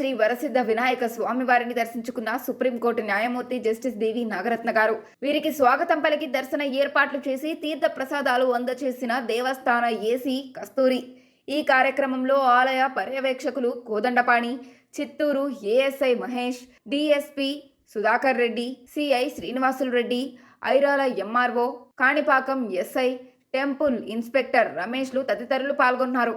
శ్రీ వరసిద్ధ వినాయక స్వామి వారిని దర్శించుకున్న సుప్రీంకోర్టు న్యాయమూర్తి జస్టిస్ దేవి నాగరత్న గారు. వీరికి స్వాగతం పలికి దర్శన ఏర్పాట్లు చేసి తీర్థ ప్రసాదాలు అందచేసిన దేవస్థాన ఏసీ కస్తూరి. ఈ కార్యక్రమంలో ఆలయ పర్యవేక్షకులు Kodandapani Chittoor ASI Mahesh DSP Sudhakar Reddy CI Srinivasulu Reddy Irala MRO Kanipakam SI temple inspector రమేష్లు తదితరులు పాల్గొన్నారు.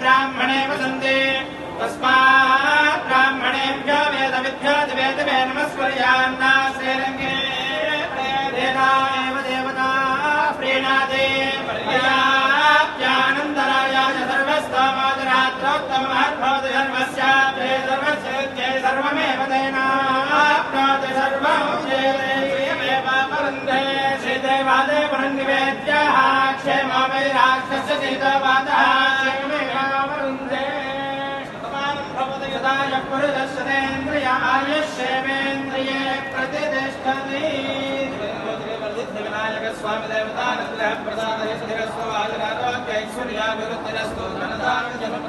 ब्राह्मणे वसन्ति तस्मात् वेद वेदविद्भ्यो दिवेदिवे नमस्वर्यान्नाश्रेरङ्गे एव देवता प्रीणादे पर्याप्यानन्तरायाय सर्वस्तामादरात्रोत्तमहद्भवति सर्वस्याप्ये सर्वस्य सर्वमेव तेना श्रीदेवादे पुनर्निवेद्यः भवति यदा यः पुरुषस्यतेन्द्रिय आयुष्येवेन्द्रिये प्रतिष्ठति विनायक स्वामी देवतानुग्रह प्रसादय स्थिरस्तु आयुरारोग्यैश्वर्याभिवृद्धिरस्तु धनधान्य जन्मतिरस्तु पुनर्दर्शन प्राप्तिरस्तु राज